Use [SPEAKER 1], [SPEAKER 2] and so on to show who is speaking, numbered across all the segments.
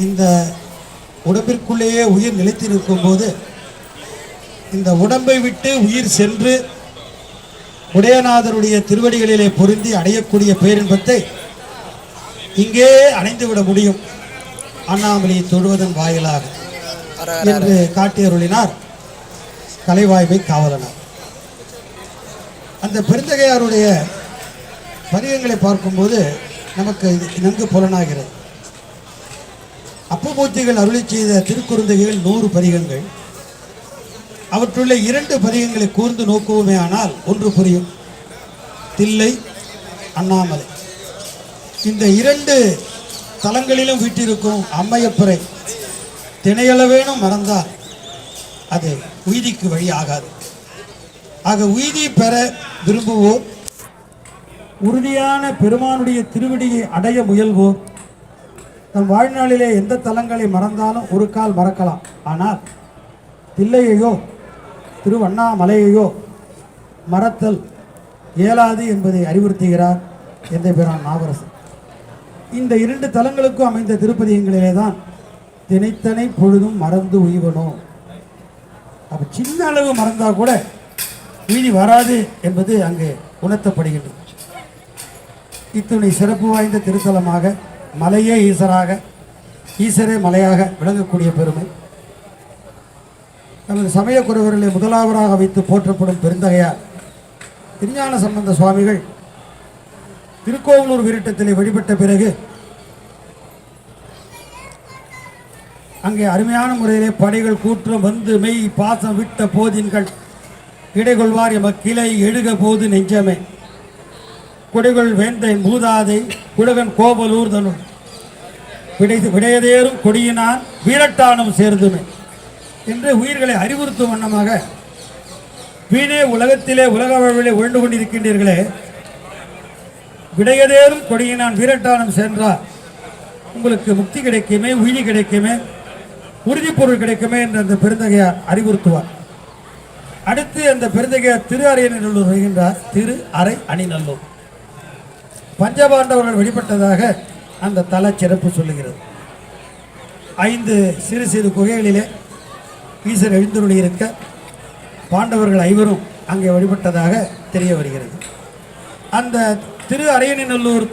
[SPEAKER 1] இந்த உடம்பிற்குள்ளேயே உயிர் நிலைத்திருக்கும் போது இந்த உடம்பை விட்டு உயிர் சென்று உடையநாதருடைய திருவடிகளிலே பொருந்தி அடையக்கூடிய பேரின்பத்தை இங்கே அடைந்துவிட முடியும். அண்ணாமலையை தொழுவதன் வாயிலாக. என்று காட்டியருளினார் கலைவாய்மை காவலனார். அந்த பெருந்தகையாருடைய பதிகங்களை பார்க்கும்போது நமக்கு இது நன்கு புலனாகிறது. அப்பமூர்த்திகள் அருளி செய்த திருக்குறுந்தகைகள் நூறு பதிகங்கள். அவற்றுள்ள இரண்டு பதிகங்களை கூர்ந்து நோக்குவோமே ஆனால் ஒன்று புரியும். தில்லை அண்ணாமலை. இந்த இரண்டு தலங்களிலும் வீட்டிருக்கும் அம்மையப்பறை திணையளவேனும் மறந்தால் அது உய்திக்கு வழி ஆகாது. ஆக உய்தி பெற விரும்புவோர் உறுதியான பெருமானுடைய திருவடியை அடைய முயல்வோர் தம் வாழ்நாளிலே எந்த தலங்களை மறந்தாலும் ஒரு கால் மறக்கலாம். ஆனால் தில்லையையோ திருவண்ணாமலையையோ மறத்தல் இயலாது என்பதை அறிவுறுத்துகிறார் எந்த பிரான் நாவரசன் இந்த இரண்டு தலங்களுக்கும் அமைந்த திருப்பதியங்களிலே தான் தினைத்தனை பொழுதும் மறந்து உய்வனும் அப்போ சின்ன அளவு மறந்தால் கூட மீதி வராது என்பது அங்கே உணர்த்தப்படுகின்றது. இத்துணை சிறப்பு வாய்ந்த திருத்தலமாக மலையே ஈசராக ஈசரே மலையாக விளங்கக்கூடிய பெருமை. நமது சமய முதலாவராக வைத்து போற்றப்படும் பெருந்தகையார் திருஞான சம்பந்த சுவாமிகள் திருக்கோவலூர் வீரட்டத்திலே வழிபட்ட பிறகு அங்கே அருமையான முறையிலே படைகள் கூற்றம் வந்து மெய் பாசம் விட்ட போதின்கள் இடைகொள்வார் எம கிளை எழுக போது நெஞ்சமே. குடைகள் வேந்தை மூதாதை குடகன் கோபலூர் தனுள் விடை விடையதேறும் கொடியினான் வீரட்டானும் சேர்ந்துமே. என்று உயிர்களை அறிவுறுத்தும் வண்ணமாக வீணே உலகத்திலே உலக வாழ்விலே உழண்டு கொண்டிருக்கின்றீர்களே. விடையதேறும் கொடியினான் வீரட்டானம் சென்றார் உங்களுக்கு முக்தி கிடைக்குமே உயிரி கிடைக்குமே உறுதிப்பொருள் கிடைக்குமே என்று அந்த பெருந்தகையார் அறிவுறுத்துவார். அடுத்து அந்த பெருந்தகையார் திரு அரையநல்லூர் வருகின்றார் திரு அரை அணிநல்லூர். பஞ்சபாண்டவர்கள் வெளிப்பட்டதாக அந்த தல சிறப்பு சொல்லுகிறது. ஐந்து சிறு சிறு குகைகளிலே ஈசர் எழுந்துருளி இருக்க பாண்டவர்கள் ஐவரும் அங்கே வழிபட்டதாக தெரிய வருகிறது. அந்த திரு அரையநல்லூர்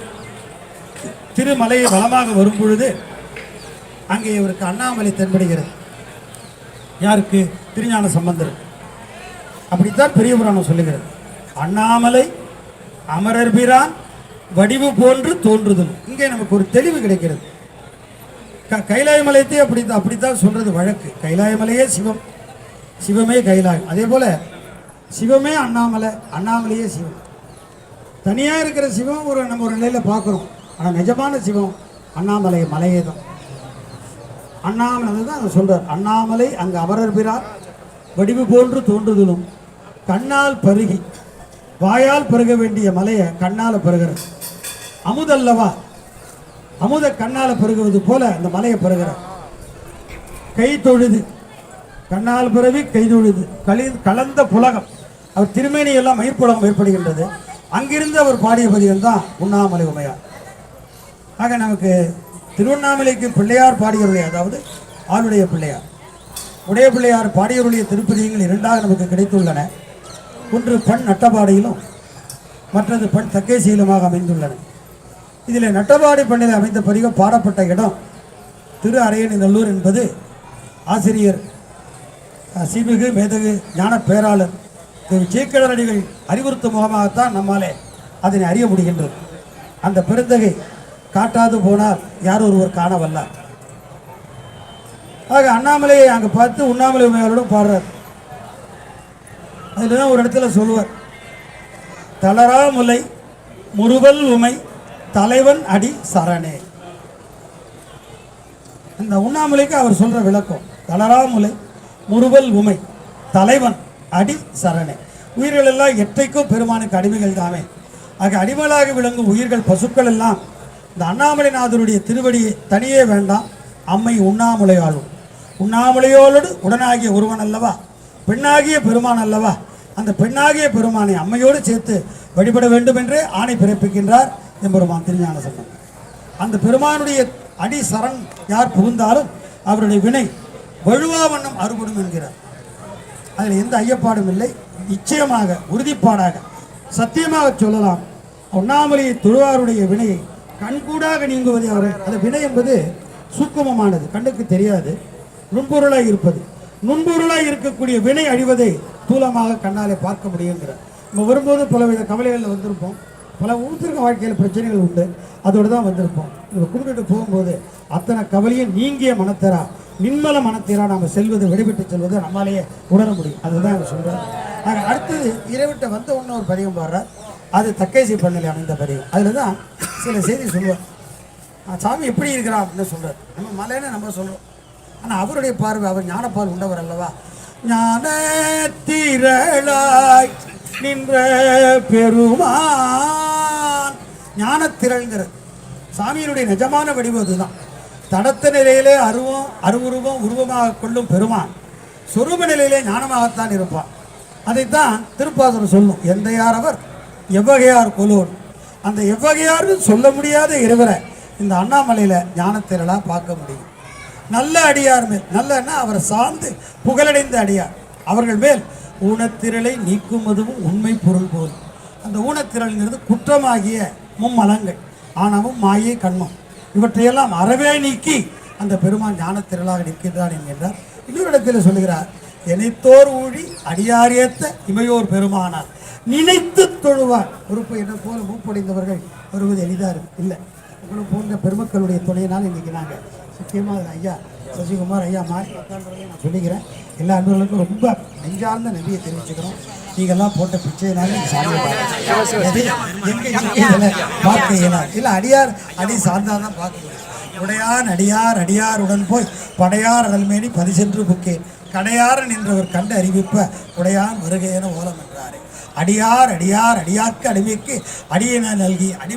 [SPEAKER 1] திருமலையை வளமாக வரும் பொழுது அங்கே இவருக்கு அண்ணாமலை தென்படுகிறது. யாருக்கு? திருஞான சம்பந்தர். அப்படித்தான் பெரிய புராணம் சொல்லுகிறது. அண்ணாமலை அமரர் பிரான் வடிவு போன்று தோன்றுதல். இங்கே நமக்கு ஒரு தெளிவு கிடைக்கிறது. க கைலாய அப்படி அப்படித்தான் சொல்றது வழக்கு. கைலாயமலையே சிவம். சிவமே கைலாயம். அதே போல சிவமே அண்ணாமலை. அண்ணாமலையே சிவம். தனியாக இருக்கிற சிவம் ஒரு நம்ம ஒரு நிலையில் பார்க்குறோம். ஆனால் நிஜமான சிவம் அண்ணாமலை மலையே தான். அண்ணாமலை தான் அதை சொல்கிறார் அண்ணாமலை அங்கு அமரர் பிறார் வடிவு போன்று தோன்றுதலும் கண்ணால் பருகி வாயால் பருக வேண்டிய மலையை கண்ணால் பருகிறது. அமுதல்லவா? அமுத கண்ணால் பெருகுவது போல அந்த மலையை பருகிறார் கை தொழுது. கண்ணால் பிறவி கை தொழுது. கலி கலந்த புலகம். அவர் திருமேனி எல்லாம் மயிர்ப்புலகம் ஏற்படுகின்றது. அங்கிருந்து அவர் பாடிய பதிகள் தான் உண்ணாமலை உமையார் ஆக நமக்கு திருவண்ணாமலைக்கு பிள்ளையார் பாடியருடைய அதாவது ஆளுடைய பிள்ளையார். உடைய பிள்ளையார் பாடியருடைய திருப்பதிகங்கள் இரண்டாக நமக்கு கிடைத்துள்ளன. ஒன்று பண் நட்டபாடியிலும் மற்றது பண் தக்கேசியிலுமாக அமைந்துள்ளன. இதில் நட்டபாடி பண்ணதை அமைந்த பிறகு பாடப்பட்ட இடம் திரு அரையன் நல்லூர் என்பது ஆசிரியர் சிமிகு மேதகு ஞான பேராளர் திரு சீக்கிரடிகள் அறிவுறுத்தும் முகமாகத்தான் நம்மாலே அதனை அறிய முடிகின்றது. அந்த பெருந்தகை காட்டாது போனால் யார் ஒருவர் காண வல்லார்? ஆக அண்ணாமலையை அங்கே பார்த்து உண்ணாமலை உமையாரோடும் பாடுறார். அதில் தான் ஒரு இடத்துல சொல்லுவார்? தளரா முலை முறுவல் உமை தலைவன் அடி சரணே. இந்த உண்ணாமலைக்கு அவர் சொல்ற விளக்கம் தளராமுலை முருவல் முறுவல் உமை தலைவன் அடி சரணே. உயிர்கள் எல்லாம் எற்றைக்கும் பெருமானுக்கு அடிமைகள் தாமே. ஆக அடிமலாக விளங்கும் உயிர்கள் பசுக்கள் எல்லாம் இந்த அண்ணாமலைநாதருடைய திருவடியை தனியே வேண்டாம் அம்மை உண்ணாமலையாளும் உண்ணாமலையோடு உடனாகிய ஒருவன் அல்லவா? பெண்ணாகிய பெருமான் அல்லவா? அந்த பெண்ணாகிய பெருமானை அம்மையோடு சேர்த்து வழிபட வேண்டும் என்றே ஆணை பிறப்பிக்கின்றார். எம்பெருமான் திருஞான சம்பந்தம் அந்த பெருமானுடைய அடி சரண் யார் புகுந்தாலும் அவருடைய வினை வழுவா வண்ணம் அறுபடும் என்கிறார். அதில் எந்த ஐயப்பாடும் இல்லை. நிச்சயமாக உறுதிப்பாடாக சத்தியமாக சொல்லலாம். உண்ணாமலையை தொழுவாருடைய வினையை கண்கூடாக நீங்குவதே அவர் அந்த வினை என்பது சூக்குமமானது கண்ணுக்கு தெரியாது நுண்பொருளாக இருப்பது. நுண்பொருளாக இருக்கக்கூடிய வினை அழிவதை தூலமாக கண்ணாலே பார்க்க முடியுங்கிறார் நம்ம வரும்போது பலவித கவலைகளில் வந்திருப்போம். பல ஊத்திருக்க வாழ்க்கையில் பிரச்சனைகள் உண்டு. அதோடு தான் வந்திருப்போம். இவங்க கும்பிட்டுட்டு போகும்போது அத்தனை கவலையும் நீங்கிய மனத்தரா நிம்மல மனத்தீரா நாம் செல்வது விடைபெற்று செல்வது நம்மளாலேயே உணர முடியும். அதுதான் அவர் சொல்றார். ஆக அடுத்தது இறைவிட்ட வந்த ஒன்று ஒரு பதிகம் பாடுறார். அது தக்கைசி பண்ணலை அமைந்த பதிகம் அதில் தான் சில செய்தி சொல்லுவார். சாமி எப்படி இருக்கிறா அப்படின்னு சொல்கிறார் நம்ம மலைன்னு நம்ம சொல்கிறோம் ஆனால் அவருடைய பார்வை அவர் ஞானப்பால் உண்டவர் அல்லவா? ஞான திரளாய் நின்ற பெருமா ஞானத்திரள்ங்கிறது சாமியினுடைய நிஜமான வடிவம் அதுதான். தடத்த நிலையிலே அருவம் அருவுருவம் உருவமாக கொள்ளும் பெருமான். சொரூப நிலையிலே ஞானமாகத்தான் இருப்பான். அதைத்தான் திருப்பாசனம் சொல்லும். எந்த யார் அவர் எவ்வகையார் கொலோன். அந்த எவ்வகையார்னு சொல்ல முடியாத இறைவரை இந்த அண்ணாமலையில் ஞானத்திரளாக பார்க்க முடியும். நல்ல அடியார் மேல் நல்லன்னா அவரை சார்ந்து புகழடைந்த அடியார். அவர்கள் மேல் ஊனத்திரளை நீக்கும் அதுவும் உண்மை பொருள் போல். அந்த ஊனத்திரள்ங்கிறது குற்றமாகிய மும்மலங்கள் ஆணவம் மாயை கண்மம். இவற்றையெல்லாம் அறவே நீக்கி அந்த பெருமான் ஞானத்திரளாக நிற்கின்றான் என்கின்றார். இன்னொரு இடத்தில் சொல்லுகிறார் நினைத்தோர் ஊழி அடியாரியத்த இமையோர் பெருமானார் நினைத்து தொழுவார். பொறுப்பு என்ன போல மூப்படைந்தவர்கள் வருவது எளிதாக இருக்கு? இல்லை. உங்களை போன்ற பெருமக்களுடைய துணையினால் இன்னைக்கு நாங்கள் முக்கியமாக ஐயா சசிகுமார் ஐயா மாறி நான் சொல்லிக்கிறேன். எல்லா அன்பர்களுக்கும் ரொம்ப நெஞ்சார்ந்த நன்றியை தெரிவிச்சுக்கிறோம். நீங்கள்லாம் போட்ட பிச்சையினால நீங்க சாமி பார்க்கலாம். எது எங்க இதில் பார்க்க இயலாது இல்லை அடியார் அடி சார்ந்தால் தான் பார்க்க முடியும். உடையான் அடியார் அடியாருடன் போய் படையார் அடல்மேனி பதிசென்று புக்கேன் கடையார நின்றவர் கண்டு அறிவிப்ப உடையான் வருகையென ஓலம் என்றாரே. அடியார் அடியார் அடியார்க்கு அடிமைக்கு அடியென நல்கி அடிமை